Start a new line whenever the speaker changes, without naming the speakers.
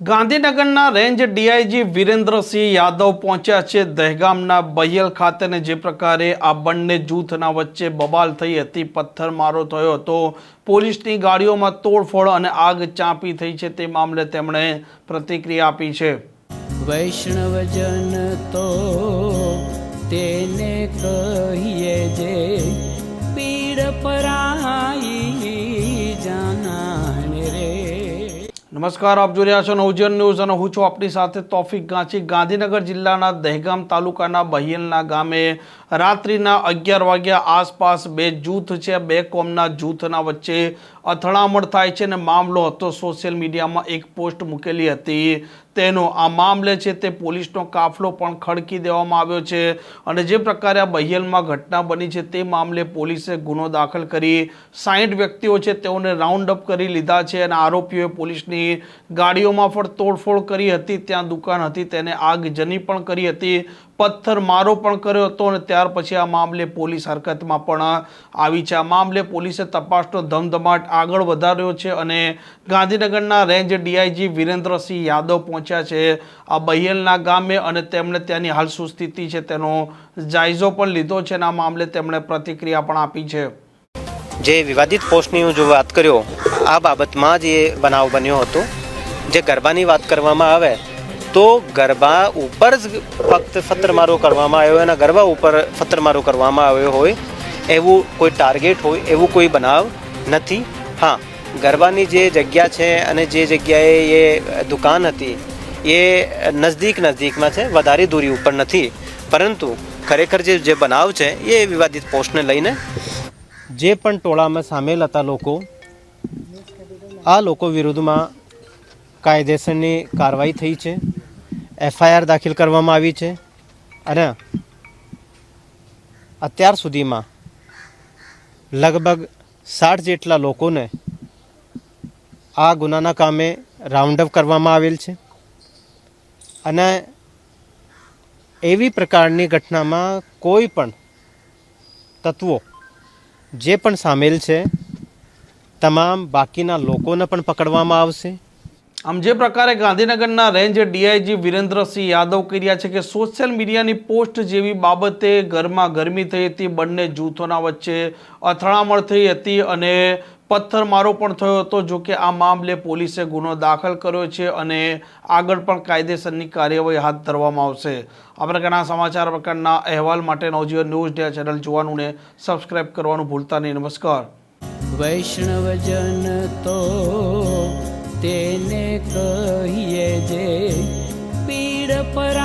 ગાંધીનગરના range DIG Virendrasinh Yadav પહોંચ્યા છે દહેગામના બહિયલ ખાતેને જે પ્રકારે આ બંને જૂથના વચ્ચે બબાલ થઈ હતી, પથ્થરમારો થયો હતો. પોલીસની ગાડીઓમાં તોડફોડ અને આગ ચાંપી થઈ છે તે મામલે તેમણે પ્રતિક્રિયા આપી છે.
વૈષ્ણવજન તો તેને કહીએ જે
નમસ્કાર, આપ જોઈ રહ્યા છો નવજીવન ન્યૂઝ અને હું છું આપની સાથે તોફિક ગાંચી. ગાંધીનગર જિલ્લાના દહેગામ તાલુકાના બહિયલના ગામે રાત્રિના અગિયાર વાગ્યા આસપાસ બે જૂથ છે. બે કોમના જૂથના વચ્ચે અથડામણ થાય છે અને મામલો હતો. સોશિયલ મીડિયામાં એક પોસ્ટ મૂકેલી હતી. તેનો આ મામલે છે તે પોલીસનો કાફલો પણ ખડકી દેવામાં આવ્યો છે અને જે પ્રકારે આ બહિયલમાં ઘટના બની છે તે મામલે પોલીસે ગુનો દાખલ કરી સાહીઠ વ્યક્તિઓ છે તેઓને રાઉન્ડ અપ કરી લીધા છે અને આરોપીઓએ પોલીસની ગાડીઓમાં પણ તોડફોડ કરી હતી, ત્યાં દુકાન હતી, તેને આગ જની પણ કરી હતી. પથ્થર મારો પણ કર્યો હતો અને ત્યાર પછી આ મામલે પોલીસ હરકતમાં પણ આવી છે. આ મામલે પોલીસે તપાસનો ધમધમાટ આગળ વધાર્યો છે અને ગાંધીનગરના રેન્જ ડીઆઈજી વિરેન્દ્રસિંહ યાદવ પહોંચ્યા છે આ બહિયલના ગામે અને તેમણે ત્યાંની હાલ સુસ્થિતિ છે તેનો જાયઝો પણ લીધો છે અને આ મામલે તેમણે પ્રતિક્રિયા પણ આપી છે.
જે વિવાદિત પોસ્ટની હું જો વાત કર્યો, આ બાબતમાં જ એ બનાવ બન્યો હતો. જે ગરબાની વાત કરવામાં આવે તો ગરબા ઉપર જ ફક્ત ફત્તરમારો કરવામાં આવ્યો અને ગરબા ઉપર ફત્તરમારો કરવામાં આવ્યો હોય, એવું કોઈ ટાર્ગેટ હોય, એવું કોઈ બનાવ નથી. હા, ગરબાની જે જગ્યા છે અને જે જગ્યાએ એ દુકાન હતી, એ નજદીક નજદીકમાં છે, વધારે દૂરી ઉપર નથી. પરંતુ ખરેખર જે જે બનાવ છે, એ વિવાદિત પોસ્ટને લઈને જે પણ ટોળામાં સામેલ હતા લોકો, આ લોકો વિરુદ્ધમાં કાયદેસરની કાર્યવાહી થઈ છે. એફઆઈઆર દાખલ કરવામાં આવી છે અને અત્યાર સુધીમાં લગભગ સાઠ જેટલા લોકોને આ ગુનાના કામે રાઉન્ડ અપ કરવામાં આવેલ છે. અને એવી પ્રકારની ઘટનામાં કોઈ પણ તત્વો જે પણ સામેલ છે, તમામ બાકીના લોકોને પણ પકડવામાં આવશે.
આમ જે પ્રકારે ગાંધીનગરના રેન્જ ડીઆઈજી વિરેન્દ્રસિંહ યાદવ કહી રહ્યા છે કે સોશિયલ મીડિયાની પોસ્ટ જેવી બાબતે ઘરમાં ગરમી થઈ હતી, બંને જૂથોના વચ્ચે અથડામણ થઈ હતી અને પથ્થરમારો પણ થયો હતો. જો કે આ મામલે પોલીસે ગુનો દાખલ કર્યો છે અને આગળ પણ કાયદેસરની કાર્યવાહી હાથ ધરવામાં આવશે. આ પ્રકારના સમાચાર પ્રકારના અહેવાલ માટે નવજીવન ન્યૂઝ ડે ચેનલ જોવાનું ને સબસ્ક્રાઇબ કરવાનું ભૂલતા નહીં. નમસ્કાર.
વૈષ્ણવજન તેને કહીએ જે પીડ પરાઈ